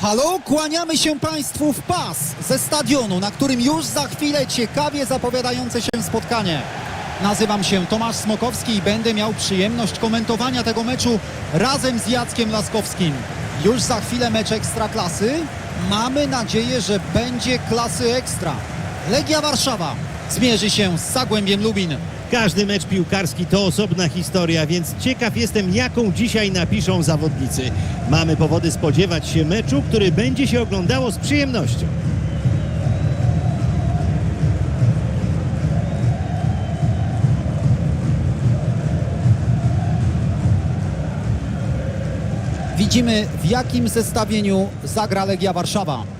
Halo, kłaniamy się Państwu w pas ze stadionu, na którym już za chwilę ciekawie zapowiadające się spotkanie. Nazywam się Tomasz Smokowski i będę miał przyjemność komentowania tego meczu razem z Jackiem Laskowskim. Już za chwilę mecz ekstraklasy. Mamy nadzieję, że będzie klasy ekstra. Legia Warszawa zmierzy się z Zagłębiem Lubin. Każdy mecz piłkarski to osobna historia, więc ciekaw jestem, jaką dzisiaj napiszą zawodnicy. Mamy powody spodziewać się meczu, który będzie się oglądało z przyjemnością. Widzimy w jakim zestawieniu zagra Legia Warszawa.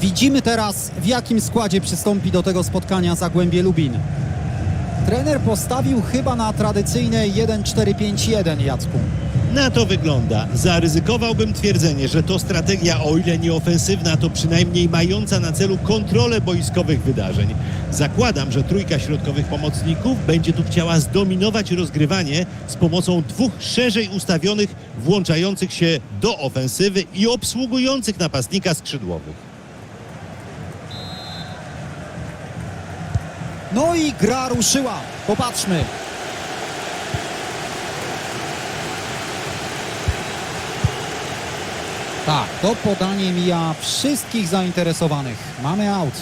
Widzimy teraz w jakim składzie przystąpi do tego spotkania Zagłębie Lubin. Trener postawił chyba na tradycyjne 1-4-5-1 Jacku. Na to wygląda. Zaryzykowałbym twierdzenie, że to strategia, o ile nie ofensywna, to przynajmniej mająca na celu kontrolę boiskowych wydarzeń. Zakładam, że trójka środkowych pomocników będzie tu chciała zdominować rozgrywanie z pomocą dwóch szerzej ustawionych, włączających się do ofensywy i obsługujących napastnika skrzydłowych. No i gra ruszyła. Popatrzmy. Tak, to podanie mija wszystkich zainteresowanych. Mamy aut.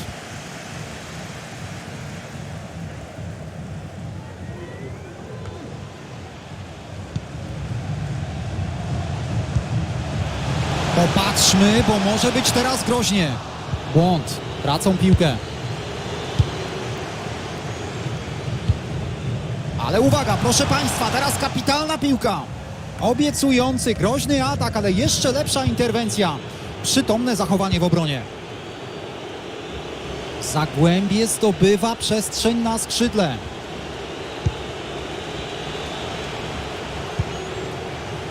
Popatrzmy, bo może być teraz groźnie. Błąd. Tracą piłkę. Ale uwaga, proszę Państwa, teraz kapitalna piłka. Obiecujący, groźny atak, ale jeszcze lepsza interwencja. Przytomne zachowanie w obronie. Zagłębie zdobywa przestrzeń na skrzydle.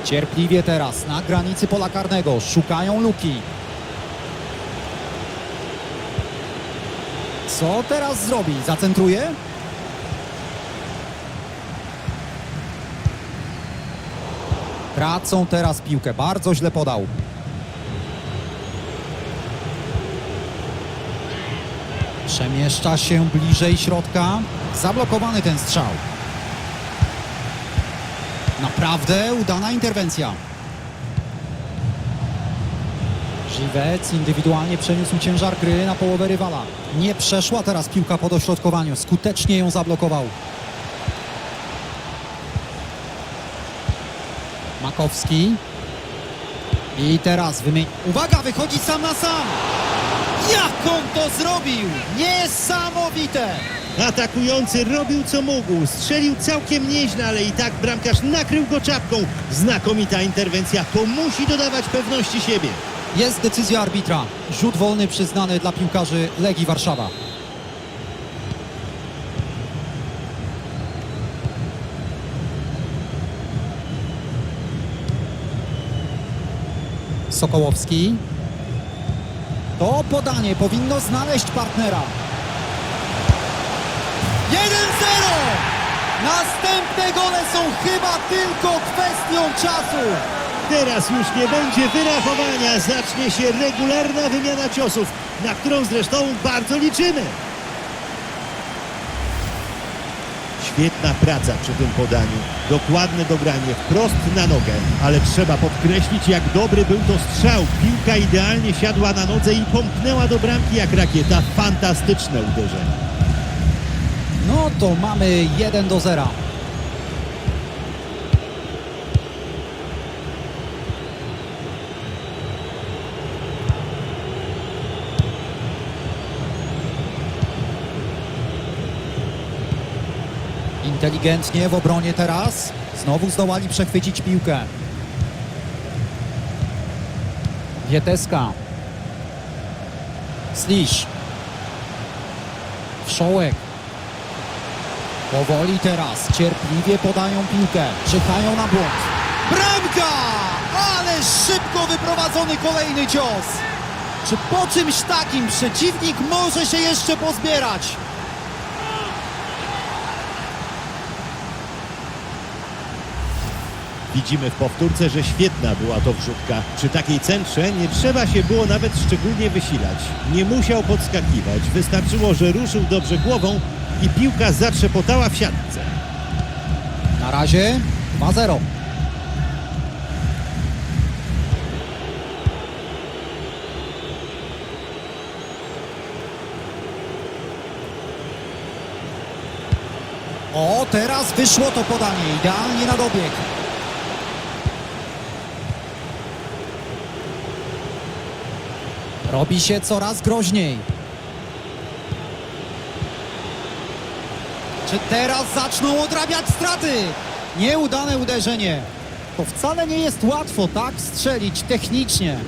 Cierpliwie teraz na granicy pola karnego. Szukają luki. Co teraz zrobi? Zacentruje? Tracą teraz piłkę. Bardzo źle podał. Przemieszcza się bliżej środka. Zablokowany ten strzał. Naprawdę udana interwencja. Żywec indywidualnie przeniósł ciężar gry na połowę rywala. Nie przeszła teraz piłka po dośrodkowaniu. Skutecznie ją zablokował. I teraz wymień... Uwaga, wychodzi sam na sam! Jak on to zrobił? Niesamowite! Atakujący robił co mógł, strzelił całkiem nieźle, ale i tak bramkarz nakrył go czapką. Znakomita interwencja, to musi dodawać pewności siebie. Jest decyzja arbitra. Rzut wolny przyznany dla piłkarzy Legii Warszawa. Sokołowski. To podanie powinno znaleźć partnera. 1-0! Następne gole są chyba tylko kwestią czasu. Teraz już nie będzie wyrachowania, zacznie się regularna wymiana ciosów, na którą zresztą bardzo liczymy. Świetna praca przy tym podaniu. Dokładne dogranie wprost na nogę, ale trzeba podkreślić, jak dobry był to strzał. Piłka idealnie siadła na nodze i pomknęła do bramki jak rakieta. Fantastyczne uderzenie. No to mamy 1 do 0. Inteligentnie w obronie teraz. Znowu zdołali przechwycić piłkę. Wieteska. Slisz. Paszołek. Powoli teraz, cierpliwie podają piłkę, czyhają na błąd. Bramka! Ale szybko wyprowadzony kolejny cios. Czy po czymś takim przeciwnik może się jeszcze pozbierać? Widzimy w powtórce, że świetna była to wrzutka. Przy takiej centrze nie trzeba się było nawet szczególnie wysilać. Nie musiał podskakiwać. Wystarczyło, że ruszył dobrze głową i piłka zatrzepotała w siatce. Na razie 2-0. O, teraz wyszło to podanie, idealnie na dobieg. Robi się coraz groźniej. Czy teraz zaczną odrabiać straty? Nieudane uderzenie. To wcale nie jest łatwo tak strzelić technicznie.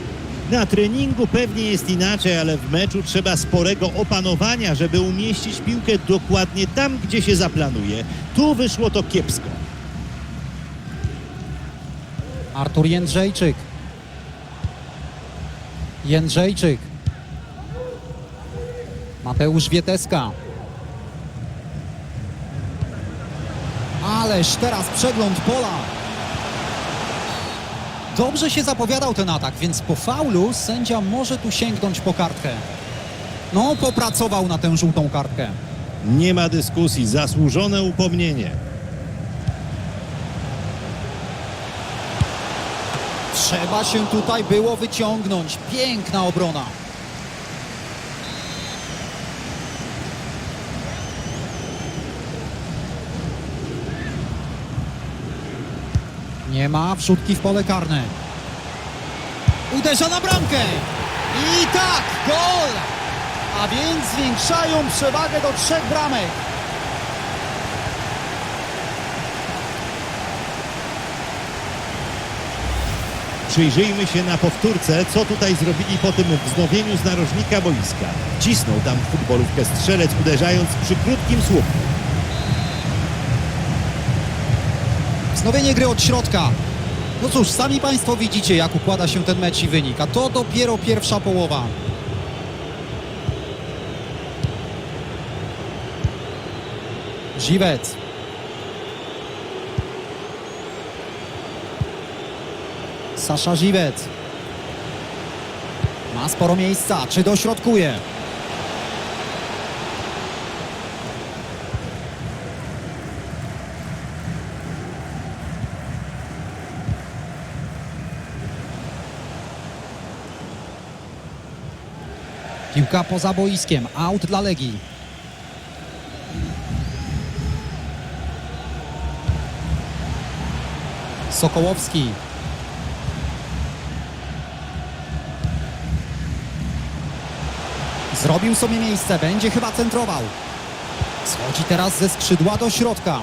Na treningu pewnie jest inaczej, ale w meczu trzeba sporego opanowania, żeby umieścić piłkę dokładnie tam, gdzie się zaplanuje. Tu wyszło to kiepsko. Artur Jędrzejczyk. Jędrzejczyk. Mateusz Wieteska. Ależ teraz przegląd pola. Dobrze się zapowiadał ten atak, więc po faulu sędzia może tu sięgnąć po kartkę. No, popracował na tę żółtą kartkę. Nie ma dyskusji, zasłużone upomnienie. Trzeba się tutaj było wyciągnąć. Piękna obrona. Nie ma wrzutki w pole karne. Uderza na bramkę. I tak, gol! A więc zwiększają przewagę do trzech bramek. Przyjrzyjmy się na powtórce, co tutaj zrobili po tym wznowieniu z narożnika boiska. Cisnął tam futbolówkę strzelec, uderzając przy krótkim słupku. Wznowienie gry od środka. No cóż, sami Państwo widzicie, jak układa się ten mecz i wynik, a to dopiero pierwsza połowa. Ziwec. Sasza Ziwec. Ma sporo miejsca. Czy dośrodkuje? Piłka poza boiskiem. Out dla Legii. Sokołowski. Zrobił sobie miejsce. Będzie chyba centrował. Schodzi teraz ze skrzydła do środka.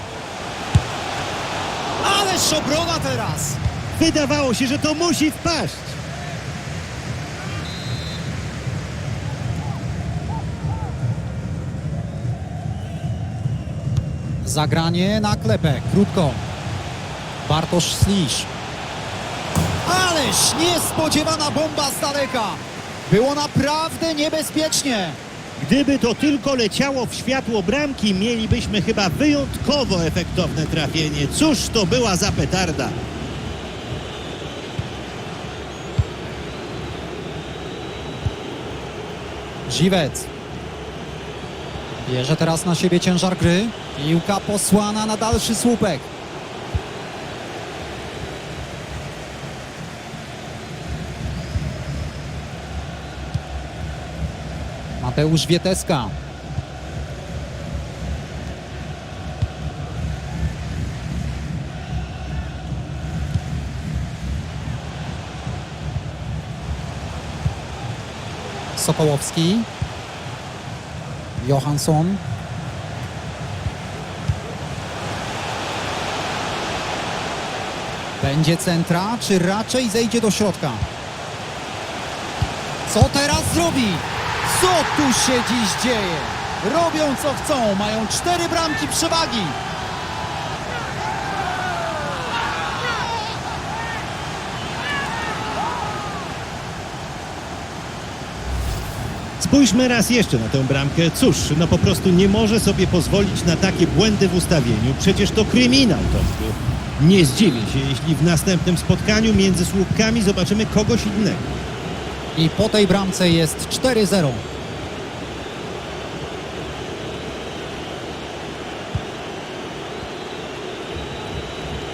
Ależ obrona teraz! Wydawało się, że to musi wpaść. Zagranie na klepę, krótko. Bartosz Slisz. Ależ niespodziewana bomba z daleka. Było naprawdę niebezpiecznie. Gdyby to tylko leciało w światło bramki, mielibyśmy chyba wyjątkowo efektowne trafienie. Cóż to była za petarda. Ziwec. Bierze teraz na siebie ciężar gry. Piłka posłana na dalszy słupek. Mateusz Wieteska. Sokołowski. Johansson. Będzie centra, czy raczej zejdzie do środka? Co teraz zrobi? Co tu się dziś dzieje? Robią co chcą, mają cztery bramki przewagi. Spójrzmy raz jeszcze na tę bramkę. Cóż, no po prostu nie może sobie pozwolić na takie błędy w ustawieniu. Przecież to kryminał, Tomku. Nie zdziwię się, jeśli w następnym spotkaniu między słupkami zobaczymy kogoś innego. I po tej bramce jest 4-0.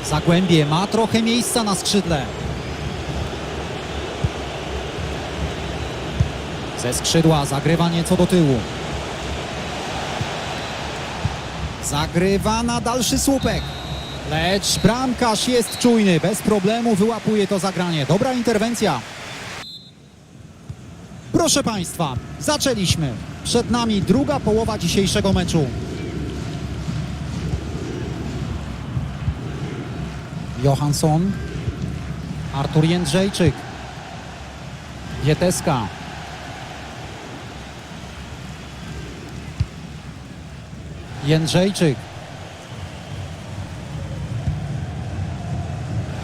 Zagłębie ma trochę miejsca na skrzydle. Ze skrzydła zagrywa nieco do tyłu. Zagrywa na dalszy słupek. Lecz bramkarz jest czujny, bez problemu wyłapuje to zagranie. Dobra interwencja. Proszę Państwa, zaczęliśmy. Przed nami druga połowa dzisiejszego meczu. Johansson, Artur Jędrzejczyk, Wieteska, Jędrzejczyk,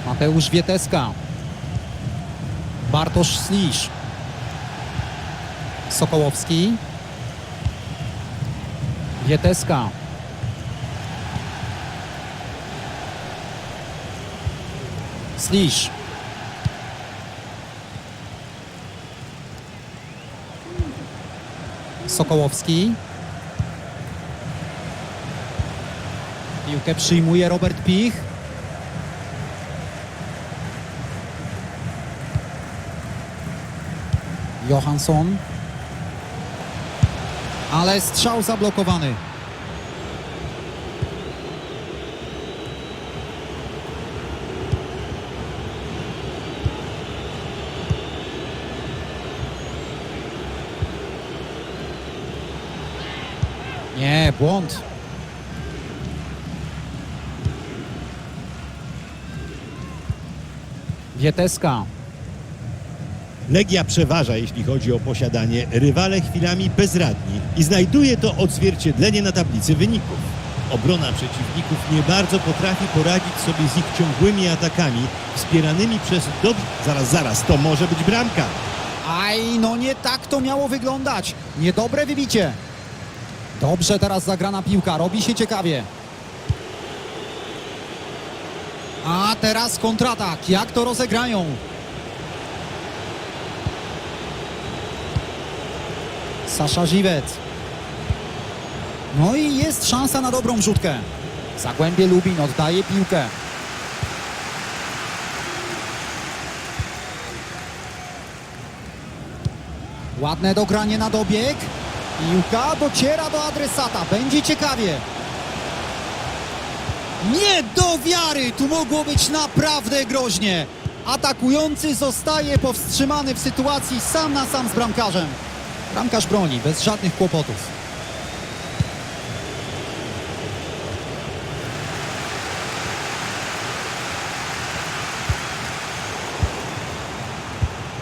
Mateusz Wieteska, Bartosz Slisz, Sokołowski. Wieteska. Slisz. Sokołowski. Piłkę przyjmuje Robert Pich. Johansson. Ale strzał zablokowany. Nie, błąd. Wieteska. Legia przeważa, jeśli chodzi o posiadanie, rywale chwilami bezradni i znajduje to odzwierciedlenie na tablicy wyników. Obrona przeciwników nie bardzo potrafi poradzić sobie z ich ciągłymi atakami, wspieranymi przez dobrze... Zaraz, zaraz, to może być bramka. Aj, no nie tak to miało wyglądać. Niedobre wybicie. Dobrze teraz zagrana piłka, robi się ciekawie. A teraz kontratak, jak to rozegrają? Sasza Żywec. No i jest szansa na dobrą rzutkę. Zagłębie Lubin oddaje piłkę. Ładne dogranie na dobieg. Piłka dociera do adresata. Będzie ciekawie. Nie do wiary! Tu mogło być naprawdę groźnie. Atakujący zostaje powstrzymany w sytuacji sam na sam z bramkarzem. Bramkarz broni bez żadnych kłopotów.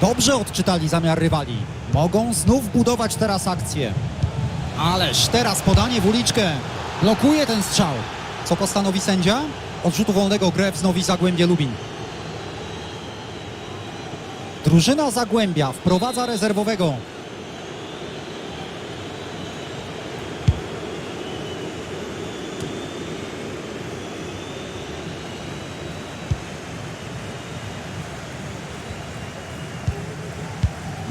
Dobrze odczytali zamiar rywali. Mogą znów budować teraz akcję. Ależ teraz podanie w uliczkę. Blokuje ten strzał. Co postanowi sędzia? Od rzutu wolnego grę wznowi Zagłębie Lubin. Drużyna Zagłębia wprowadza rezerwowego.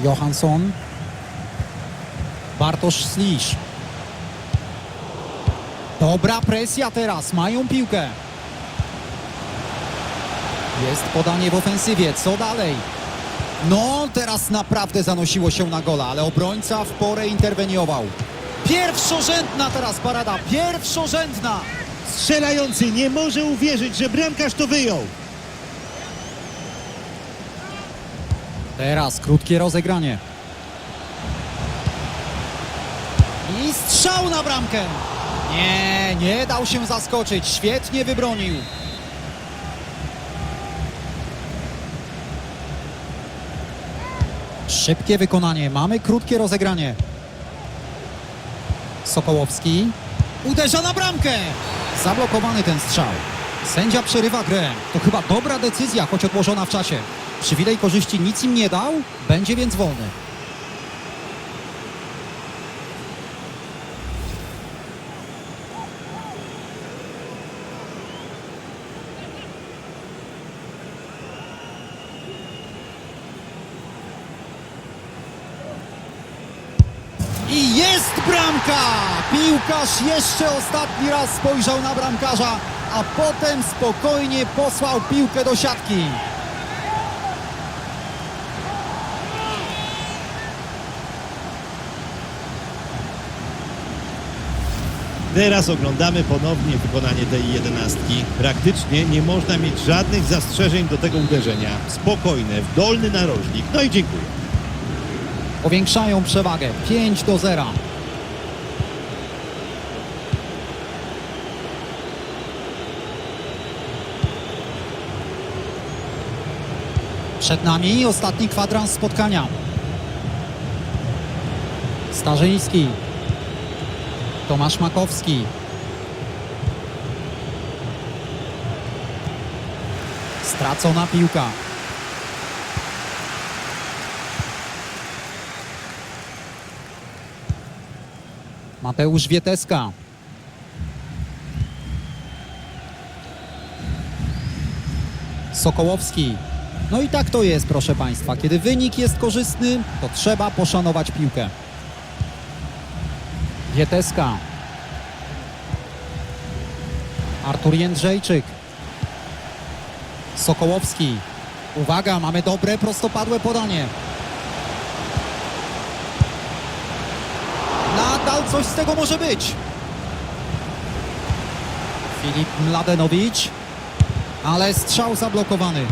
Johansson. Bartosz Slisz. Dobra presja teraz, mają piłkę. Jest podanie w ofensywie, co dalej? No, teraz naprawdę zanosiło się na gola, ale obrońca w porę interweniował. Pierwszorzędna teraz parada, pierwszorzędna. Strzelający nie może uwierzyć, że bramkarz to wyjął. Teraz krótkie rozegranie. I strzał na bramkę. Nie, nie dał się zaskoczyć. Świetnie wybronił. Szybkie wykonanie. Mamy krótkie rozegranie. Sokołowski uderza na bramkę. Zablokowany ten strzał. Sędzia przerywa grę. To chyba dobra decyzja, choć odłożona w czasie. Przywilej korzyści nic im nie dał, będzie więc wolny. I jest bramka! Piłkarz jeszcze ostatni raz spojrzał na bramkarza, a potem spokojnie posłał piłkę do siatki. Teraz oglądamy ponownie wykonanie tej jedenastki. Praktycznie nie można mieć żadnych zastrzeżeń do tego uderzenia. Spokojne, w dolny narożnik. No i dziękuję. Powiększają przewagę 5 do 0. Przed nami ostatni kwadrans spotkania. Starzyński. Tomasz Makowski. Stracona piłka. Mateusz Wieteska. Sokołowski. No i tak to jest, proszę Państwa. Kiedy wynik jest korzystny, to trzeba poszanować piłkę. Wieteska. Artur Jędrzejczyk. Sokołowski. Uwaga, mamy dobre, prostopadłe podanie. Nadal coś z tego może być. Filip Mladenowicz. Ale strzał zablokowany.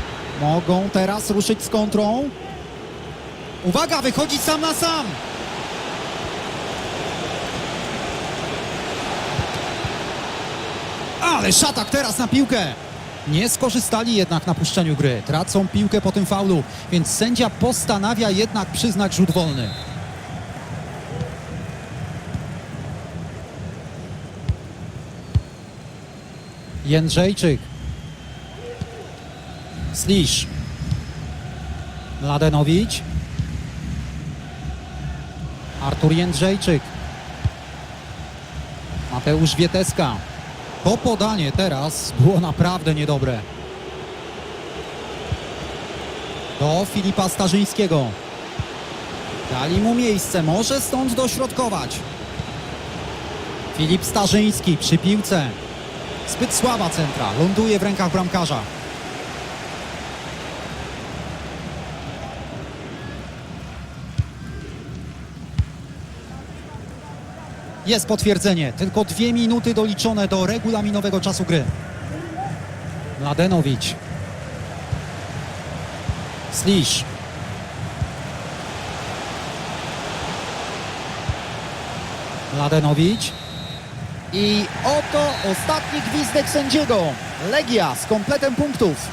Mogą teraz ruszyć z kontrą. Uwaga, wychodzi sam na sam. Ale szatak teraz na piłkę. Nie skorzystali jednak na puszczeniu gry. Tracą piłkę po tym faulu, więc sędzia postanawia jednak przyznać rzut wolny. Jędrzejczyk. Slisz. Mladenowicz. Artur Jędrzejczyk. Mateusz Wieteska. To podanie teraz było naprawdę niedobre. Do Filipa Starzyńskiego. Dali mu miejsce, może stąd dośrodkować. Filip Starzyński przy piłce. Zbyt słaba centra, ląduje w rękach bramkarza. Jest potwierdzenie, tylko dwie minuty doliczone do regulaminowego czasu gry. Mladenowicz. Slisz. Mladenowicz. I oto ostatni gwizdek sędziego. Legia z kompletem punktów.